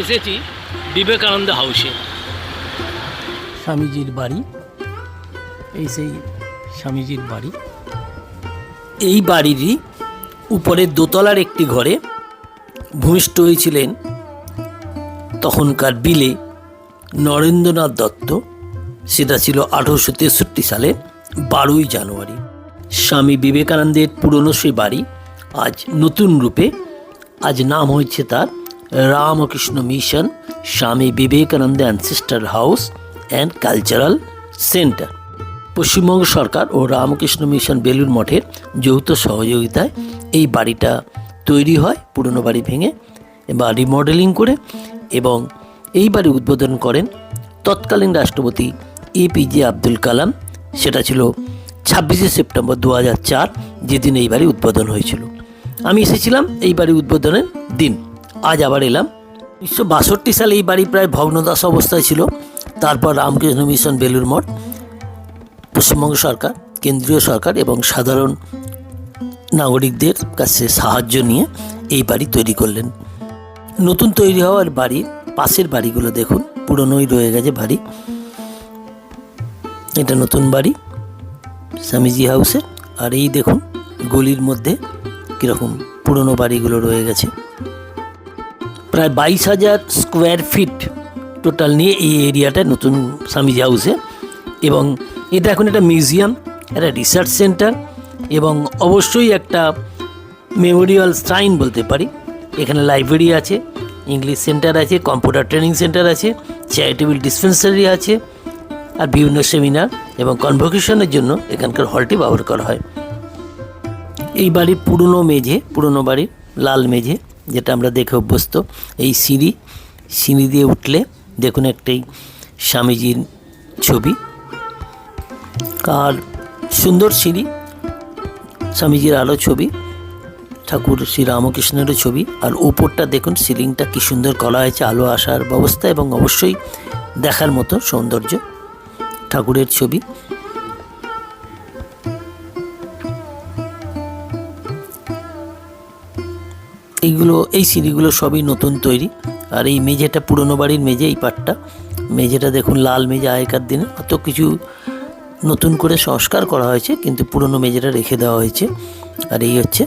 এসেছি বিবেকানন্দ হাউসে। স্বামীজির বাড়ি। এই সেই স্বামীজির বাড়ি। এই বাড়িরই উপরে দোতলার একটি ঘরে ভূমিষ্ঠ হয়েছিলেন তখনকার বিলে নরেন্দ্রনাথ দত্ত। সেটা ছিল আঠারোশো তেষট্টি সালে বারোই জানুয়ারি। স্বামী বিবেকানন্দের পুরনো সেই বাড়ি আজ নতুন রূপে। আজ নাম হয়েছে তার Ramakrishna Mission, Swami Vivekananda ancestor house and cultural centre. Paschimbanga সরকার ও রামকৃষ্ণ মিশন বেলুর মঠের যৌথ সহযোগিতায় এই বাড়িটা তৈরি হয়, পুরনো বাড়ি ভেঙে বা রিমডেলিং করে এবং এই বাড়ি উদ্বোধন করেন তৎকালীন রাষ্ট্রপতি এপিজে আব্দুল কালাম। সেটা ছিল ছাব্বিশে সেপ্টেম্বর দু হাজার চার যেদিন এই বাড়ি উদ্বোধন হয়েছিল। আমি এসেছিলাম এই বাড়ি উদ্বোধনের দিন। আজ আবার এলাম। উনিশশো বাষট্টি সালে এই বাড়ি প্রায় ভগ্নদাস অবস্থায় ছিল। তারপর রামকৃষ্ণ মিশন বেলুর মঠ, পশ্চিমবঙ্গ সরকার, কেন্দ্রীয় সরকার এবং সাধারণ নাগরিকদের কাছে সাহায্য নিয়ে এই বাড়ি তৈরি করলেন। নতুন তৈরি হওয়ার বাড়ির পাশের বাড়িগুলো দেখুন, পুরনোই রয়ে গেছে বাড়ি। এটা নতুন বাড়ি। স্বামীজি হাউসে। আর এই দেখুন, গলির মধ্যে কীরকম পুরনো বাড়িগুলো রয়ে গেছে। প্রায় বাইশ হাজার স্কোয়ার ফিট টোটাল নিয়ে এই এরিয়াটা নতুন স্বামীজি হাউসে। এবং এটা এখন একটা মিউজিয়াম, একটা রিসার্চ সেন্টার এবং অবশ্যই একটা মেমোরিয়াল সাইন বলতে পারি। এখানে লাইব্রেরি আছে, ইংলিশ সেন্টার আছে, কম্পিউটার ট্রেনিং সেন্টার আছে চ্যারিটেবল ডিসপেন্সারি আছে, আর বিভিন্ন সেমিনার। এবং কনভোকেশনের জন্য এখানকার হলটি ব্যবহার করা হয়। এই বাড়ির পুরনো মেঝে, পুরনো বাড়ির লাল মেঝে, যেটা আমরা দেখে অভ্যস্ত, এই সিঁড়ি সিঁড়ি দিয়ে উঠলে দেখুন একটি স্বামীজির ছবি। আর সুন্দর সিঁড়ি, স্বামীজির আলো ছবি, ঠাকুর শ্রী রামকৃষ্ণেরও ছবি। আর উপরটা দেখুন, সিলিংটা কি সুন্দর করা হয়েছে, আলো আসার ব্যবস্থা এবং অবশ্যই দেখার মতো সৌন্দর্য। ঠাকুরের ছবি। এইগুলো, এই সিঁড়িগুলো সবই নতুন তৈরি। আর এই মেঝেটা, পুরনো বাড়ির মেঝে, এই পাটটা। মেঝেটা দেখুন, লাল মেঝে আগেকার দিনে। অত কিছু নতুন করে সংস্কার করা হয়েছে, কিন্তু পুরনো মেঝেটা রেখে দেওয়া হয়েছে। আর এই হচ্ছে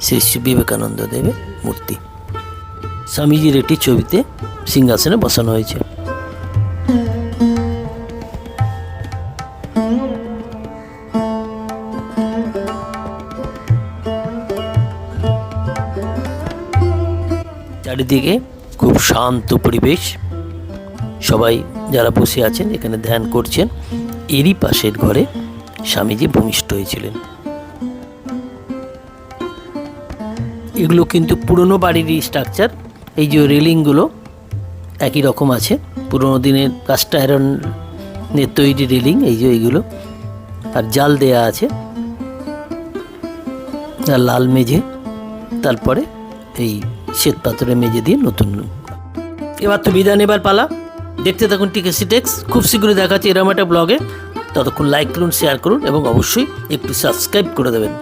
শ্রী শ্রী বিবেকানন্দ দেবের মূর্তি। স্বামীজির একটি ছবিতে সিংহাসনে বসানো হয়েছে। চারিদিকে খুব শান্ত পরিবেশ। সবাই যারা বসে আছেন, এখানে ধ্যান করছেন, এরই পাশের ঘরে স্বামীজি ভূমিষ্ঠ হয়েছিলেন এগুলো কিন্তু পুরনো বাড়িরই স্ট্রাকচার এই যে রেলিংগুলো একই রকম আছে। পুরনো দিনের কাস্ট আয়রনের তৈরি রেলিং, এই যে এইগুলো। আর জাল দেয়া আছে। আর লাল মেঝে। তারপরে এই শ্বেত পাথরের মেঝে দিয়ে নতুন। এবার তো বিদায় নেবার পালা। দেখতে থাকুন টিকে সিটেক্স খুব শীঘ্রই দেখাচ্ছে এরম একটা ব্লগে। ততক্ষণ লাইক করুন, শেয়ার করুন এবং অবশ্যই একটু সাবস্ক্রাইব করে দেবেন।